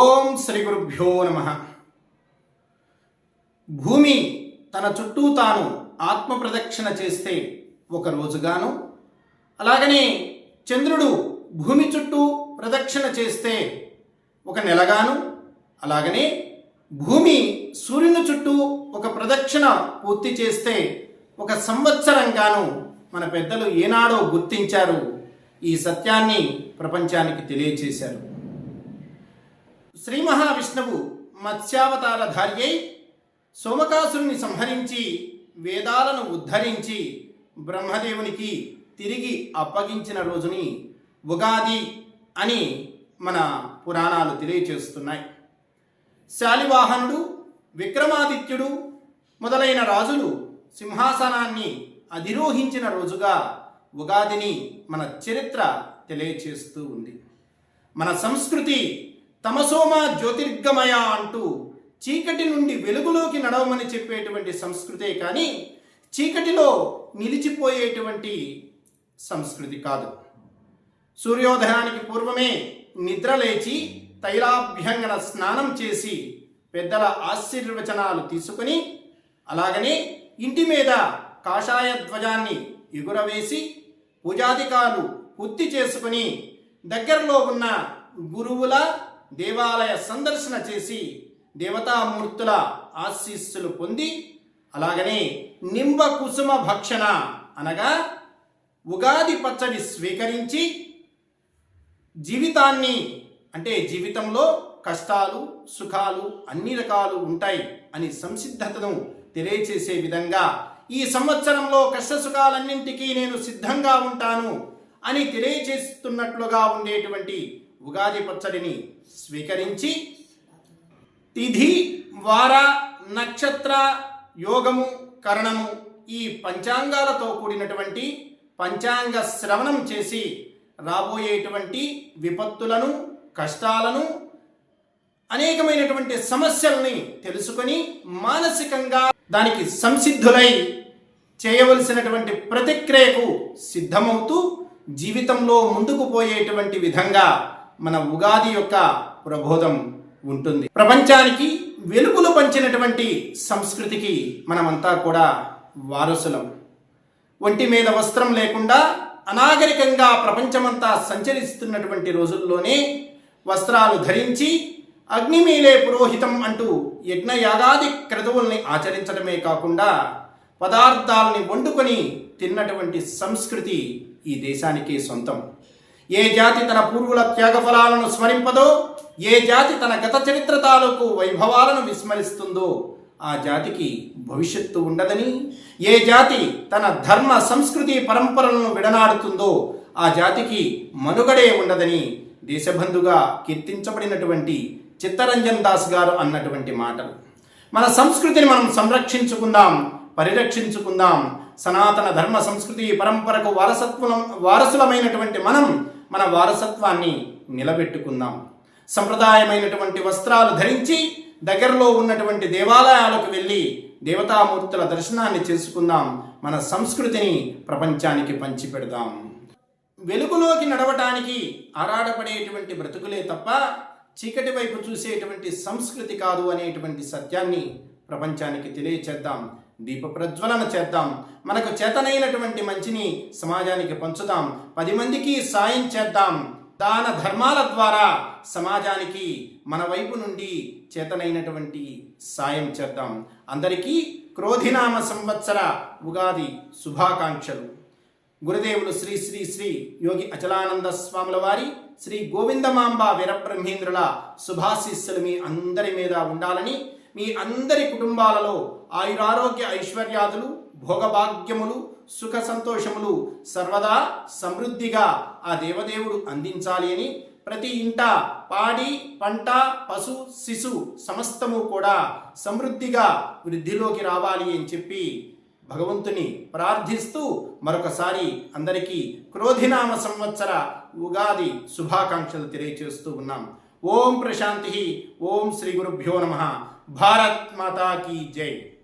ఓం శ్రీ గురుభ్యో నమ. భూమి తన చుట్టూ తాను ఆత్మ ప్రదక్షిణ చేస్తే ఒక రోజుగాను అలాగనే చంద్రుడు భూమి చుట్టూ ప్రదక్షిణ చేస్తే ఒక నెలగాను అలాగనే భూమి సూర్యుని చుట్టూ ఒక ప్రదక్షిణ పూర్తి చేస్తే ఒక సంవత్సరంగాను మన పెద్దలు ఏనాడో గుర్తించారు. ఈ సత్యాన్ని ప్రపంచానికి తెలియచేశారు శ్రీ మహావిష్ణువు మత్స్యావతారధార్యై సోమకాసురుని సంహరించి వేదాలను ఉద్ధరించి బ్రహ్మదేవునికి తిరిగి అప్పగించిన రోజుని ఉగాది అని మన పురాణాలు తెలియచేస్తున్నాయి. శాలివాహనుడు విక్రమాదిత్యుడు మొదలైన రాజులు సింహాసనాన్ని అధిరోహించిన రోజుగా ఉగాదిని మన చరిత్ర తెలియచేస్తూ ఉంది. మన సంస్కృతి తమసోమ జ్యోతిర్గమయ అంటూ చీకటి నుండి వెలుగులోకి నడవమని చెప్పేటువంటి సంస్కృతే కానీ చీకటిలో నిలిచిపోయేటువంటి సంస్కృతి కాదు. సూర్యోదయానికి పూర్వమే నిద్రలేచి తైలాభ్యంగన స్నానం చేసి పెద్దల ఆశీర్వచనాలు తీసుకుని అలాగనే ఇంటి మీద కాషాయ ధ్వజాన్ని ఎగురవేసి పూజాధికారులు పూర్తి చేసుకుని దగ్గరలో ఉన్న గురువుల దేవాలయ సందర్శన చేసి దేవతామూర్తుల ఆశీస్సులు పొంది అలాగనే నింబ కుసుమ భక్షణ అనగా ఉగాది పచ్చడి స్వీకరించి జీవితాన్ని అంటే జీవితంలో కష్టాలు సుఖాలు అన్ని రకాలు ఉంటాయి అని సంసిద్ధతను తెలియచేసే విధంగా ఈ సంవత్సరంలో కష్ట సుఖాలన్నింటికీ నేను సిద్ధంగా ఉంటాను అని తెలియచేస్తున్నట్లుగా ఉండేటువంటి ఉగాది పచ్చడిని స్వీకరించి తిథి వార నక్షత్ర యోగము కరణము ఈ పంచాంగాలతో కూడినటువంటి పంచాంగ శ్రవణం చేసి రాబోయేటువంటి విపత్తులను కష్టాలను అనేకమైనటువంటి సమస్యల్ని తెలుసుకొని మానసికంగా దానికి సంసిద్ధులై చేయవలసినటువంటి ప్రతిక్రియకు సిద్ధమవుతూ జీవితంలో ముందుకు పోయేటువంటి విధంగా మన ఉగాది యొక్క ప్రబోధం ఉంటుంది. ప్రపంచానికి వెలుగులు పంచినటువంటి సంస్కృతికి మనమంతా కూడా వారసులం. ఒంటి మీద వస్త్రం లేకుండా అనాగరికంగా ప్రపంచమంతా సంచరిస్తున్నటువంటి రోజుల్లోనే వస్త్రాలు ధరించి అగ్నిమీలే పురోహితం అంటూ యజ్ఞయాగాది క్రతువుల్ని ఆచరించడమే కాకుండా పదార్థాలని వండుకొని తిన్నటువంటి సంస్కృతి ఈ దేశానికి సొంతం. ఏ జాతి తన పూర్వుల త్యాగఫలాలను స్మరింపదో ఏ జాతి తన గత చరిత్ర తాలూకు వైభవాలను విస్మరిస్తుందో ఆ జాతికి భవిష్యత్తు ఉండదని ఏ జాతి తన ధర్మ సంస్కృతి పరంపరలను విడనాడుతుందో ఆ జాతికి మనుగడే ఉండదని దేశబంధుగా కీర్తించబడినటువంటి చిత్తరంజన్ దాస్ గారు అన్నటువంటి మాటలు. మన సంస్కృతిని మనం సంరక్షించుకుందాం పరిరక్షించుకుందాం సనాతన ధర్మ సంస్కృతి పరంపరకు వారసత్వం వారసులమైనటువంటి మనం మన వారసత్వాన్ని నిలబెట్టుకుందాం. సంప్రదాయమైనటువంటి వస్త్రాలు ధరించి దగ్గరలో ఉన్నటువంటి దేవాలయాలకు వెళ్ళి దేవతామూర్తుల దర్శనాన్ని చేసుకుందాం. మన సంస్కృతిని ప్రపంచానికి పంచిపెడదాం. వెలుగులోకి నడవటానికి ఆరాడపడేటువంటి బ్రతుకులే తప్ప చీకటి వైపు చూసేటువంటి సంస్కృతి కాదు అనేటువంటి సత్యాన్ని ప్రపంచానికి తెలియచేద్దాం. దీప ప్రజ్వలన చేద్దాం. మనకు చేతనైనటువంటి మంచిని సమాజానికి పంచుదాం. పది మందికి సాయం చేద్దాం. దాన ధర్మాల ద్వారా సమాజానికి మన వైపు నుండి చేతనైనటువంటి సాయం చేద్దాం. అందరికీ క్రోధినామ సంవత్సర ఉగాది శుభాకాంక్షలు. గురుదేవులు శ్రీ శ్రీ శ్రీ యోగి అచలానంద స్వాముల వారి శ్రీ గోవిందమాంబ వీరబ్రహ్మేంద్రుల శుభాశీస్సులు మీ అందరి మీద ఉండాలని మీ అందరి కుటుంబాలలో ఆయురారోగ్య ఐశ్వర్యాదులు భోగభాగ్యములు సుఖ సంతోషములు సర్వదా సమృద్ధిగా ఆ దేవదేవుడు అందించాలి అని ప్రతి ఇంట పాడి పంట పశు శిశు సమస్తము కూడా సమృద్ధిగా వృద్ధిలోకి రావాలి అని చెప్పి భగవంతుని ప్రార్థిస్తూ మరొకసారి అందరికీ క్రోధినామ సంవత్సర ఉగాది శుభాకాంక్షలు తెలియచేస్తూ ఉన్నాం. ఓం ప్రశాంతి ఓం శ్రీ గురుభ్యో నమ. भारत माता की जय।